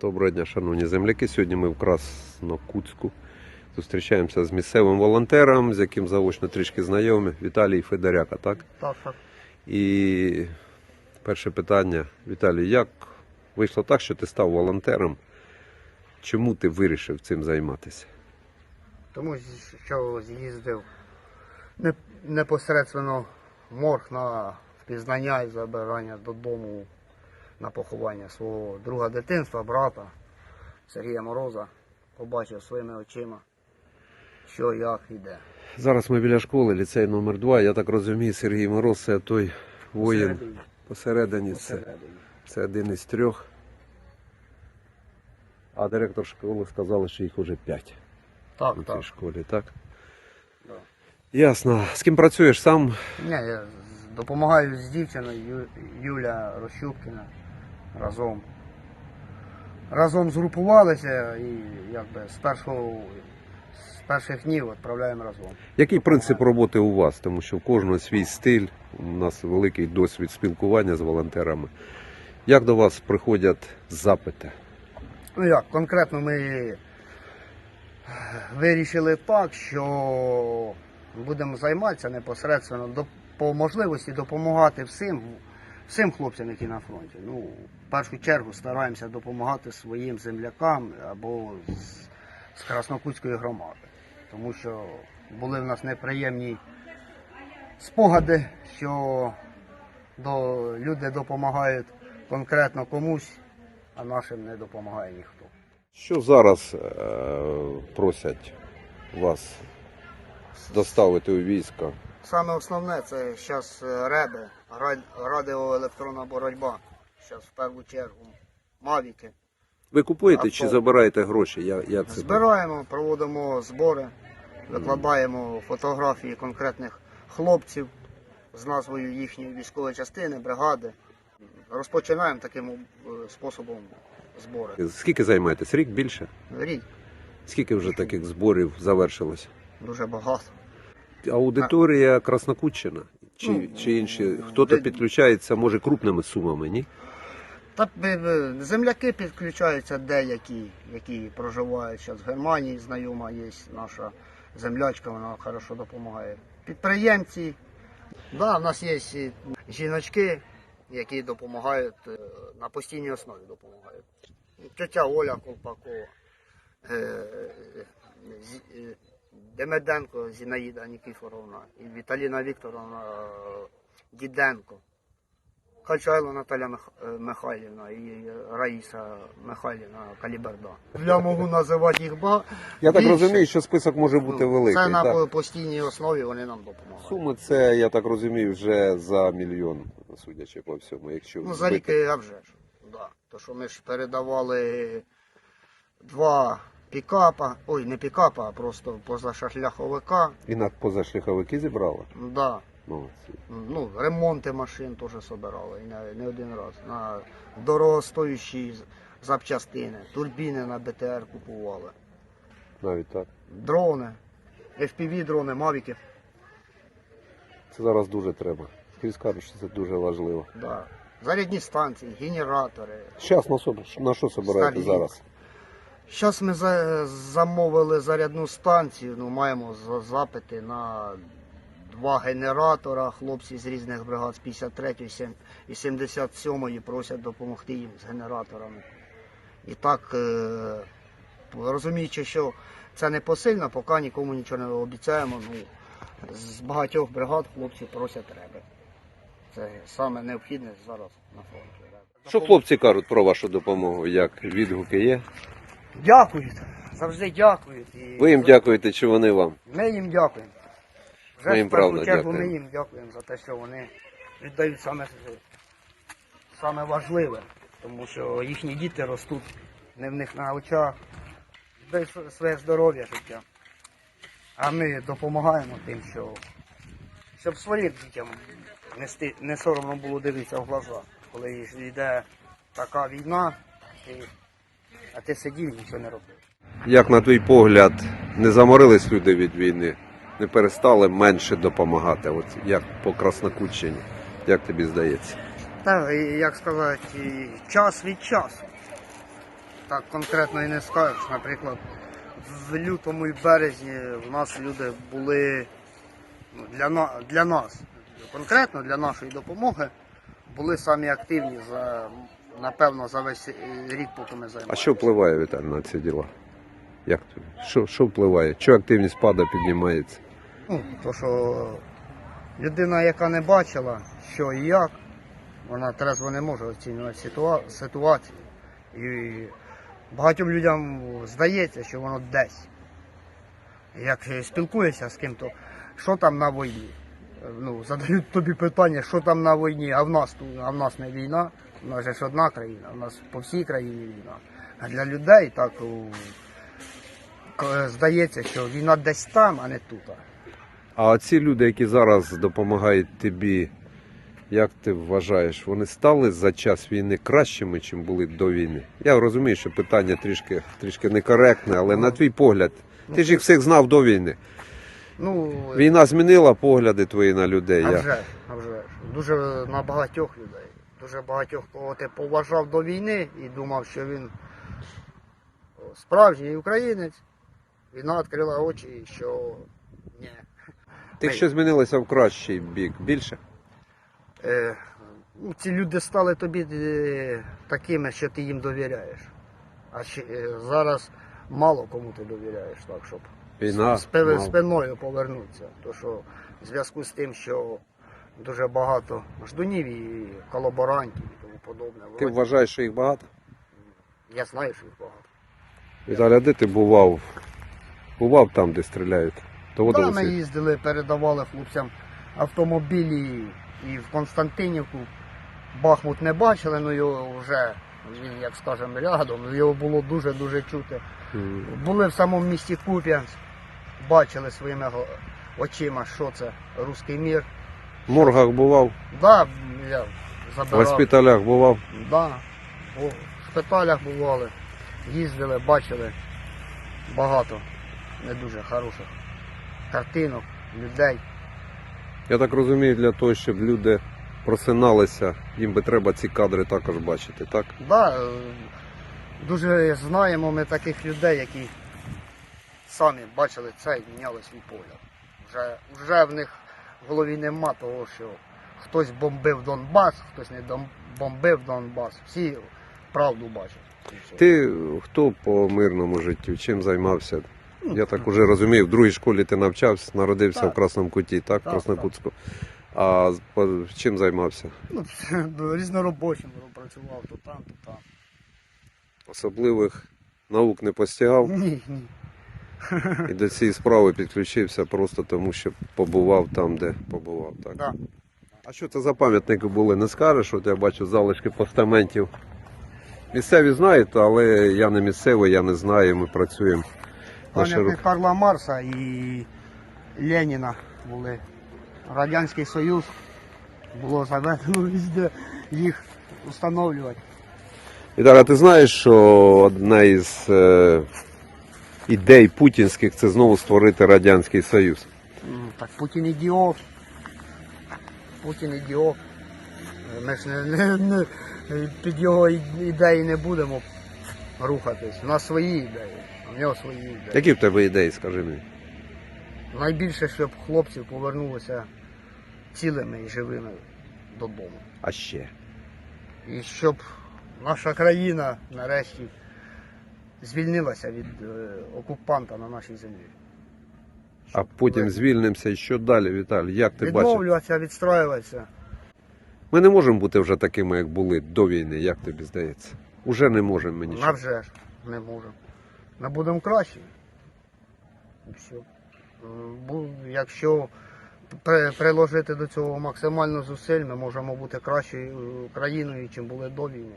Доброго дня, шановні земляки. Сьогодні ми в Краснокутську зустрічаємося з місцевим волонтером, з яким заочно трішки знайомі, Віталій Федоряка, так? Так, так. І перше питання, Віталій, як вийшло так, що ти став волонтером? Чому ти вирішив цим займатися? Тому що з'їздив не- непосередньо в морг на впізнання і забирання додому на поховання свого друга дитинства, брата Сергія Мороза. Побачив своїми очима, що як іде. Зараз ми біля школи, ліцей номер 2 Я так розумію, Сергій Мороз це той воїн Посередині. посередині. Це, Посередині. це один із трьох. А директор школи сказали, що їх уже п'ять. Так, у цій так. школі, так? Да. Ясно. З ким працюєш сам? Ні, я допомагаю з дівчиною Ю- Юля Рощупкіна разом. Разом згрупувалися і якби з першого з перших днів відправляємо разом. Який принцип роботи у вас? Тому що в кожного свій стиль, у нас великий досвід спілкування з волонтерами. Як до вас приходять запити? Ну як, конкретно ми вирішили так, що будемо займатися непосередньо до, по можливості допомагати всім, всім хлопцям, які на фронті. Ну, в першу чергу стараємося допомагати своїм землякам або з, з Краснокутської громади. Тому що були в нас неприємні спогади, що до, люди допомагають конкретно комусь, а нашим не допомагає ніхто. Що зараз е, просять вас доставити у військо? Саме основне це зараз реби, ра- радіоелектронна боротьба. Зараз в першу чергу мавіки. Ви купуєте Авто. чи забираєте гроші? Я, як це Збираємо, проводимо збори, викладаємо фотографії конкретних хлопців з назвою їхньої військової частини, бригади. Розпочинаємо таким е, способом збори. Скільки займаєтесь? Рік більше? Рік Скільки вже таких зборів завершилось? дуже багато. Аудиторія Краснокутщина чи, Ну, чи інші? Хто-то підключається, може, крупними сумами, ні? Та е, е, земляки підключаються деякі, які проживають зараз в Германії. Знайома є наша землячка, вона хорошо допомагає. Підприємці. Да, в нас є жіночки, які допомагають е, на постійній основі допомагають. Тетя Оля Колпакова, Демеденко Зінаїда Нікіфоровна і Віталіна Вікторовна е, Діденко. Качайло Наталя Мих... е, Михайлівна і Раїса Михайлівна Каліберда. Я можу називати їх ба. Я так більше. розумію, що список може бути Ну, великий. Це на так? постійній основі вони нам допомагають. Суми це, я так розумію, вже за мільйон, судячи по всьому. Якщо Ну, за рік я вже ж. Да. То, що ми ж передавали два пікапа, ой, не пікапа, а просто позашляховика. І на позашляховики зібрали. Да. Молодці. Ну, ремонти машин теж собирали і не, не один раз. На дорогостоящі запчастини, турбіни на БТР купували. Навіть так. Дрони, FPV дрони, мавіки. Це зараз дуже треба. Скрізь кажуть, що це дуже важливо. Да. Зарядні станції, генератори. Зараз на, що- собираєте зараз? Зараз ми за, замовили зарядну станцію, ну, маємо за- запити на два генератора. Хлопці з різних бригад з 53 сім- і 77 просять допомогти їм з генераторами. І так, е, розуміючи, що це не посильно, поки нікому нічого не обіцяємо. Ну, з багатьох бригад хлопці просять реби. Це саме необхідне зараз на фронті. Що хлопці кажуть про вашу допомогу? Як відгуки є? Дякують, завжди дякують. І Ви їм дякуєте, чи вони вам? Ми їм дякуємо. Вже Ми їм в першу правда дякуємо. ми їм дякуємо за те, що вони віддають саме, саме важливе, тому що їхні діти ростуть не в них на очах, віддають св- своє здоров'я життя. А ми допомагаємо тим, що щоб своїм дітям не, сти- не соромно було дивитися в глаза, коли йде така війна, і, а ти сидів і нічого не робив. Як на твій погляд, не заморились люди від війни? Не перестали менше допомагати? От як по Краснокутщині? Як тобі здається? Та, як сказати, час від часу. так конкретно і не скажеш. Наприклад, в лютому і березні в нас люди були ну, для, для нас, конкретно для нашої допомоги, були самі активні за, напевно, за весь е, рік, поки ми займаємося. А що впливає, Віталій, на ці діла? Як? Що, що впливає? Що активність падає, піднімається? Ну, то що людина, яка не бачила, що і як, вона трезво не може оцінювати ситуа- ситуацію. І багатьом людям здається, що воно десь. Як спілкуєшся з ким-то, що там на війні? Ну, задають тобі питання, що там на війні, а в нас а в нас не війна, у нас ж одна країна, у нас по всій країні війна. А для людей так здається, що війна десь там, а не тут. А ці люди, які зараз допомагають тобі, як ти вважаєш, вони стали за час війни кращими, чим були до війни? Я розумію, що питання трішки, трішки некоректне, але на твій погляд, ти ж їх всіх знав до війни. Ну, Війна змінила погляди твої на людей. а вже, а вже. Дуже на багатьох людей. Дуже багатьох, кого ти поважав до війни і думав, що він справжній українець. Війна відкрила очі, що ні. Ти що змінилося в кращий бік? Більше? Е, ну, ці люди стали тобі е, такими, що ти їм довіряєш. А ще, е, зараз мало кому ти довіряєш, так, щоб Війна. з пи- спиною повернутися. То що в зв'язку з тим, що дуже багато ждунів і колаборантів і тому подобне. Ти Вроді, вважаєш, що їх багато? Я знаю, що їх багато. Віталя, де ти бував? Бував там, де стріляють. Да, Доводилося? ми їздили, передавали хлопцям автомобілі і в Константинівку. Бахмут не бачили, ну його вже, він, як скажемо, рядом, ну, його було дуже-дуже чути. М. Були в самому місті Куп'янськ, бачили своїми го- очима, що це руський мір. В моргах бував, Да, я в забирав. госпіталях бував. Да, в шпиталях бували, їздили, бачили багато не дуже хороших картинок, людей. Я так розумію, для того, щоб люди просиналися, їм би треба ці кадри також бачити, так? Да, е, дуже знаємо ми таких людей, які самі бачили це і міняли свій погляд. Вже, вже в них в голові нема того, що хтось бомбив Донбас, хтось не бомбив Донбас. Всі правду бачать. Ти хто по мирному життю, чим займався? Я так уже розумію, в другій школі ти навчався, народився Так. в Красному Куті, так, в Так, Краснокутську. А чим займався? Ну, різноробочим працював то там, то там. Особливих наук не постигав Ні, ні. І до цієї справи підключився просто тому, що побував там, де побував. Так. Да. А що це за пам'ятники були? Не скажеш, от я бачу залишки постаментів. Місцеві знають, але я не місцевий, я не знаю, ми працюємо. Пам'ятник Карла Марса і Леніна були. Радянський Союз було заведено везде їх встановлювати. Віталя, ти знаєш, що одна із е, ідей путінських це знову створити Радянський Союз. Так Путін ідіот. Путін ідіот. Ми ж не, не, не під його ідеї не будемо рухатись. У нас свої ідеї, в нього свої ідеї. Які в тебе ідеї, скажи мені? Найбільше, щоб хлопці повернулися цілими і живими додому. А ще. І щоб наша країна нарешті звільнилася від е, окупанта на нашій землі. А потім звільнимося і що далі, Віталій? Як ти бачиш? Відновлюватися, відстраюватися. Ми не можемо бути вже такими, як були до війни, як тобі здається? Уже не можемо мені. А вже ж не можемо. Ми будемо кращі. І все. Якщо приложити до цього максимально зусиль, ми можемо бути кращою е, країною, чим були до війни.